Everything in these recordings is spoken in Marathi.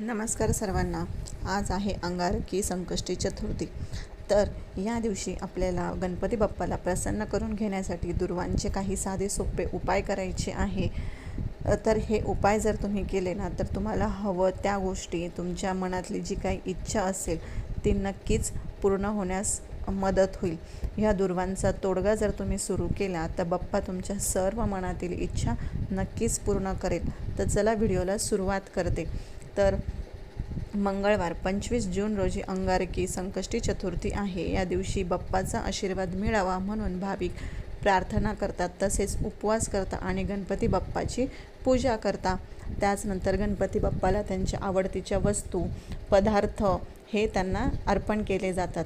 नमस्कार सर्वांना. आज आहे अंगारकी संकष्टी चतुर्थी. तर या दिवशी आपल्याला गणपती बाप्पाला प्रसन्न करून घेण्यासाठी दुर्वांचे काही साधे सोपे उपाय करायचे आहे. तर हे उपाय जर तुम्ही केले ना तर तुम्हाला हवं त्या गोष्टी तुमच्या मनातली जी काही इच्छा असेल ती नक्कीच पूर्ण होण्यास मदत होईल. ह्या दुर्वांचा तोडगा जर तुम्ही सुरू केला तर बाप्पा तुमच्या सर्व मनातील इच्छा नक्कीच पूर्ण करेल. तर चला व्हिडिओला सुरुवात करते. तर मंगळवार पंचवीस जून रोजी अंगारकी संकष्टी चतुर्थी आहे. या दिवशी बाप्पाचा आशीर्वाद मिळावा म्हणून भाविक प्रार्थना करतात तसेच उपवास करतात आणि गणपती बाप्पाची पूजा करता त्याचनंतर गणपती बाप्पाला त्यांच्या आवडतीच्या वस्तू पदार्थ हे त्यांना अर्पण केले जातात.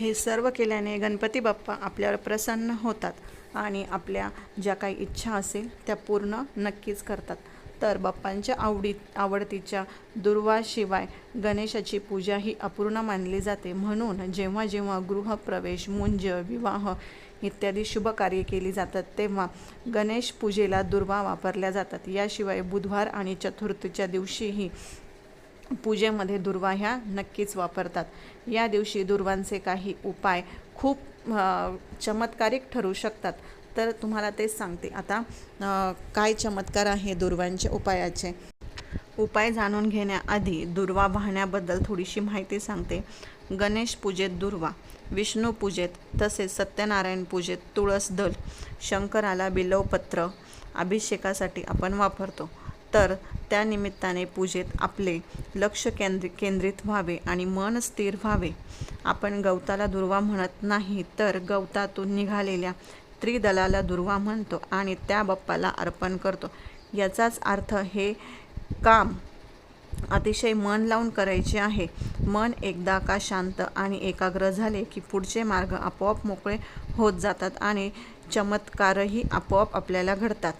हे सर्व केल्याने गणपती बाप्पा आपल्यावर प्रसन्न होतात आणि आपल्या ज्या काही इच्छा असेल त्या पूर्ण नक्कीच करतात. तर बाप्पांच्या आवडी आवडतीच्या दुर्वाशिवाय गणेशाची पूजा ही अपूर्ण मानली जाते. म्हणून जेव्हा जेव्हा गृहप्रवेश मुंज विवाह इत्यादी शुभ कार्य केली जातात तेव्हा गणेश पूजेला दुर्वा वापरल्या जातात. याशिवाय बुधवार आणि चतुर्थीच्या दिवशीही पूजेमध्ये दुर्वा ह्या नक्कीच वापरतात. या दिवशी दुर्वांचे काही उपाय खूप चमत्कारिक ठरू शकतात. तर तुम्हाला तेच सांगते. आता काय चमत्कार आहे दुर्वांच्या उपायाचे? उपाय जाणून घेण्याआधी दुर्वा वाहण्याबद्दल थोडीशी माहिती सांगते. गणेश पूजेत दुर्वा विष्णू पूजेत तसेच सत्यनारायण पूजेत तुळस दल शंकराला बिलवपत्र अभिषेकासाठी आपण वापरतो. तर त्यानिमित्ताने पूजेत आपले लक्ष केंद्र केंद्रित व्हावे आणि मन स्थिर व्हावे. आपण गवताला दुर्वा म्हणत नाही तर गवतातून निघालेल्या त्रिदलाला दुर्वा म्हणतो आणि त्या बाप्पाला अर्पण करतो. याचाच अर्थ हे काम अतिशय मन लावून करायचे आहे. मन एकदा का शांत आणि एकाग्र झाले की पुढचे मार्ग आपोआप मोकळे होत जातात आणि चमत्कारही आपोआप आपल्याला घडतात.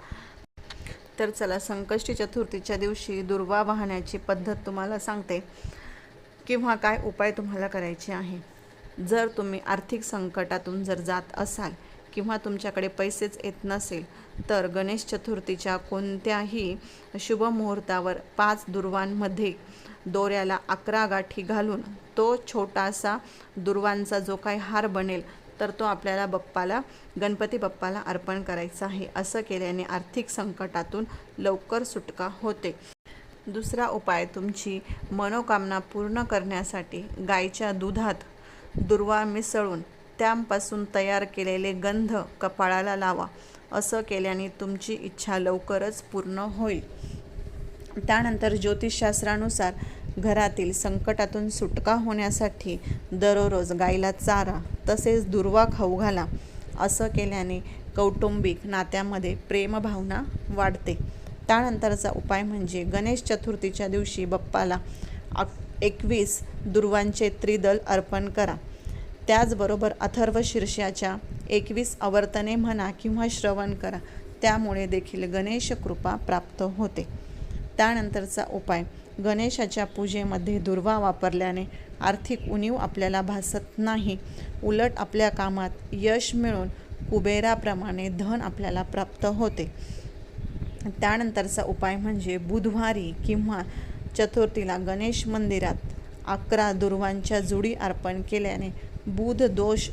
तर चला संकष्टी चतुर्थीच्या दिवशी दुर्वा वाहण्याची पद्धत तुम्हाला सांगते. किंवा काय उपाय तुम्हाला करायचे आहे? जर तुम्ही आर्थिक संकटातून जर जात असाल किंवा तुमच्याकडे पैसेच येत नसेल तर गणेश चतुर्थीच्या कोणत्याही शुभ मुहूर्तावर पाच दुर्वांमध्ये दोऱ्याला अकरा गाठी घालून तो छोटासा दुर्वांचा जो काही हार बनेल तर तो आपल्याला बाप्पाला गणपती बाप्पाला अर्पण करायचा आहे. असं केल्याने आर्थिक संकटातून लवकर सुटका होते. दुसरा उपाय तुमची मनोकामना पूर्ण करण्यासाठी गायच्या दुधात दुर्वा मिसळून त्यापासून तयार केलेले गंध कपाळाला लावा. असं केल्याने तुमची इच्छा लवकरच पूर्ण होईल. त्यानंतर ज्योतिषशास्त्रानुसार घरातील संकटातून सुटका होण्यासाठी दररोज गाईला चारा तसेच दुर्वा खाऊ घाला. असं केल्याने कौटुंबिक नात्यामध्ये प्रेमभावना वाढते. त्यानंतरचा उपाय म्हणजे गणेश चतुर्थीच्या दिवशी बाप्पाला एकवीस दुर्वांचे त्रिदल अर्पण करा. त्याचबरोबर अथर्व शीर्षाच्या एकवीस आवर्तने म्हणा किंवा श्रवण करा. त्यामुळे देखील गणेश कृपा प्राप्त होते. त्यानंतरचा उपाय. गणेशाच्या पूजेमध्ये दुर्वा वापरल्याने आर्थिक उणीव आपल्याला भासत नाही. उलट आपल्या कामात यश मिळून कुबेराप्रमाणे धन आपल्याला प्राप्त होते. त्यानंतरचा उपाय म्हणजे बुधवारी किंवा चतुर्थीला गणेश मंदिरात अकरा दुर्वांच्या जुडी अर्पण केल्याने बुध दोष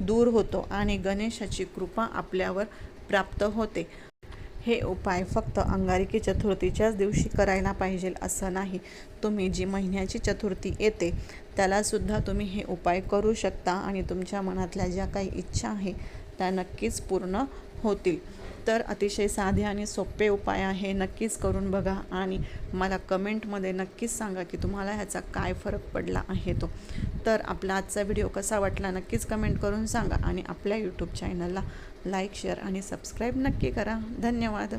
दूर होतो आणि गणेशाची कृपा आपल्यावर प्राप्त होते. हे उपाय फक्त अंगारकी चतुर्थीच्याच दिवशी करायला पाहिजे असं नाही. तुम्ही जी महिन्याची चतुर्थी येते त्यालासुद्धा तुम्ही हे उपाय करू शकता आणि तुमच्या मनातल्या ज्या काही इच्छा आहे त्या नक्कीच पूर्ण होतील. तर अतिशय साधे आणि सोपे उपाय आहे नक्कीच करून बघा. आणि मला कमेंटमध्ये नक्कीच सांगा की तुम्हाला ह्याचा काय फरक पडला आहे तो. तर आपला आजचा व्हिडिओ कसा वाटला नक्कीच कमेंट करून सांगा आणि आपल्या यूट्यूब चॅनलला लाईक शेअर आणि सबस्क्राईब नक्की करा. धन्यवाद.